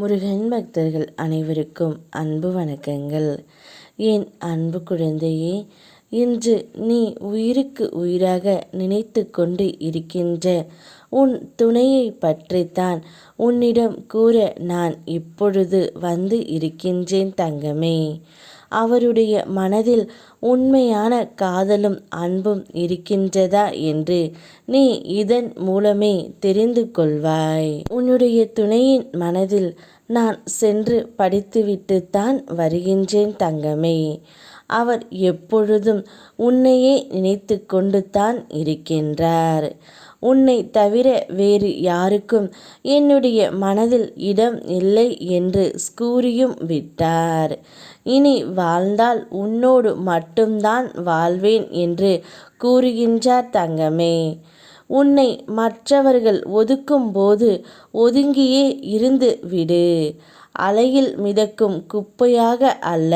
முருகன் பக்தர்கள் அனைவருக்கும் அன்பு வணக்கங்கள். என் அன்பு குழந்தையே இன்று நீ உயிருக்கு உயிராக நினைத்து கொண்டு இருக்கின்ற உன் துணையை பற்றித்தான் உன்னிடம் கூற நான் இப்பொழுது வந்து இருக்கின்றேன் தங்கமே. அவருடைய மனதில் உண்மையான காதலும் அன்பும் இருக்கின்றதா என்று நீ இதன் மூலமே தெரிந்து கொள்வாய். உன்னுடைய துணையின் மனதில் நான் சென்று படித்துவிட்டுத்தான் வருகின்றேன் தங்கமே. அவர் எப்பொழுதும் உன்னையே நினைத்து கொண்டு தான் இருக்கின்றார். உன்னை தவிர வேறு யாருக்கும் என்னுடைய மனதில் இடம் இல்லை என்று கூறியும் விட்டார். இனி வாழ்ந்தால் உன்னோடு மட்டும்தான் வாழ்வேன் என்று கூறுகின்றார் தங்கமே. உன்னை மற்றவர்கள் ஒதுக்கும் போது ஒதுங்கியே இருந்து விடு. அலையில் மிதக்கும் குப்பையாக அல்ல.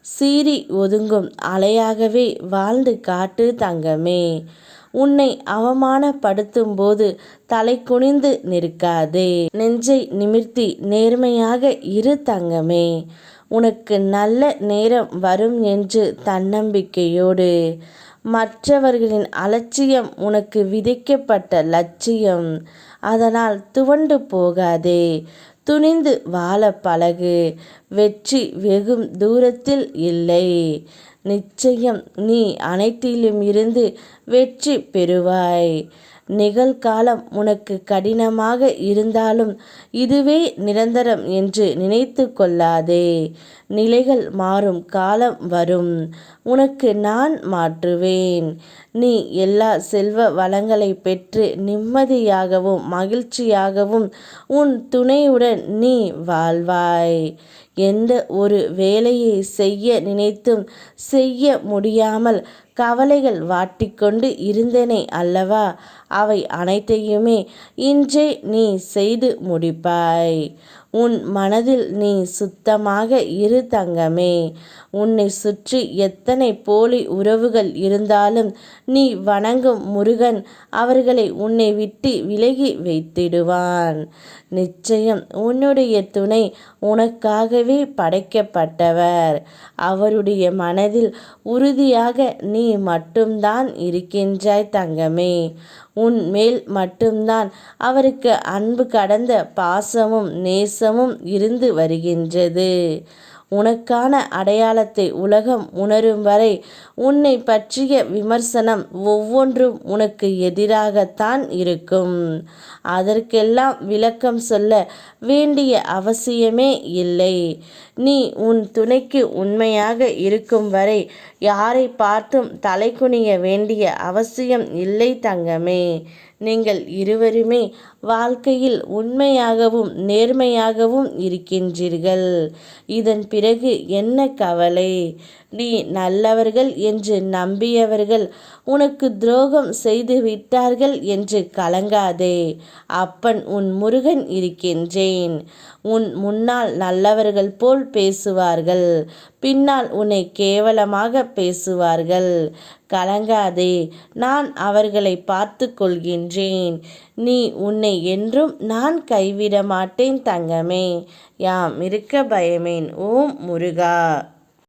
சீறி ஒதுங்கும் அலையாகவே வாழ்ந்து காட்டு தங்கமே. உன்னை அவமானப்படுத்தும் போது தலை குனிந்து நிற்காதே. நெஞ்சை நிமிர்த்தி நேர்மையாக இரு தங்கமே. உனக்கு நல்ல நேரம் வரும் என்று தன்னம்பிக்கையோடு. மற்றவர்களின் அலட்சியம் உனக்கு விதைக்கப்பட்ட லட்சியம். அதனால் துவண்டு போகாதே. துணிந்து வாழ பழகு. வெற்றி வெகும் தூரத்தில் இல்லை. நிச்சயம் நீ அனைத்திலும் இருந்து வெற்றி பெறுவாய். நிகழ்காலம் உனக்கு கடினமாக இருந்தாலும் இதுவே நிரந்தரம் என்று நினைத்து கொள்ளாதே. நிலைகள் மாறும் காலம் வரும். உனக்கு நான் மாற்றுவேன். நீ எல்லா செல்வ வளங்களை பெற்று நிம்மதியாகவும் மகிழ்ச்சியாகவும் உன் துணையுடன் நீ வாழ்வாய். எந்த ஒரு வேலையை செய்ய நினைத்தும் செய்ய முடியாமல் கவலைகள் வாட்டிக்கொண்டு இருந்தனே அல்லவா? அவை அனைத்தையுமே இன்றே நீ செய்து முடிப்பாய். உன் மனதில் நீ சுத்தமாக இரு தங்கமே. உன்னை சுற்றி எத்தனை போலி உறவுகள் இருந்தாலும் நீ வணங்கும் முருகன் அவர்களை உன்னை விட்டு விலகி வைத்திடுவான். நிச்சயம் உன்னுடைய துணை உனக்காகவே படைக்கப்பட்டவர். அவருடைய மனதில் உறுதியாக நீ மட்டும்தான் இருக்கின்றாய் தங்கமே. உன் மேல் மட்டும்தான். அவருக்கு அன்பு கடந்த பாசமும் நேசமும் இருந்து வருகின்றது. உனக்கான அடையாளத்தை உலகம் உணரும் வரை உன்னை பற்றிய விமர்சனம் ஒவ்வொன்றும் உனக்கு எதிராகத்தான் இருக்கும். அதற்கெல்லாம் விளக்கம் சொல்ல வேண்டிய அவசியமே இல்லை. நீ உன் துணைக்கு உண்மையாக இருக்கும் வரை யாரை பார்த்தும் தலை குனிய வேண்டிய அவசியம் இல்லை தங்கமே. நீங்கள் இருவருமே வாழ்க்கையில் உண்மையாகவும் நேர்மையாகவும் இருக்கின்றீர்கள். இதன் பிறகு என்ன கவலை? நீ நல்லவர்கள் என்று நம்பியவர்கள் உனக்கு துரோகம் செய்து விட்டார்கள் என்று கலங்காதே. அப்பன் உன் முருகன் இருக்கின்றேன். உன் முன்னால் நல்லவர்கள் போல் பேசுவார்கள். பின்னால் உன்னை கேவலமாக பேசுவார்கள். கலங்காதே நான் அவர்களை பார்த்து கொள்கின்றேன் நீ உன்னை என்றும் நான் கைவிட மாட்டேன் தங்கமே. யாம் இருக்க பயமேன். ஓம் முருகா.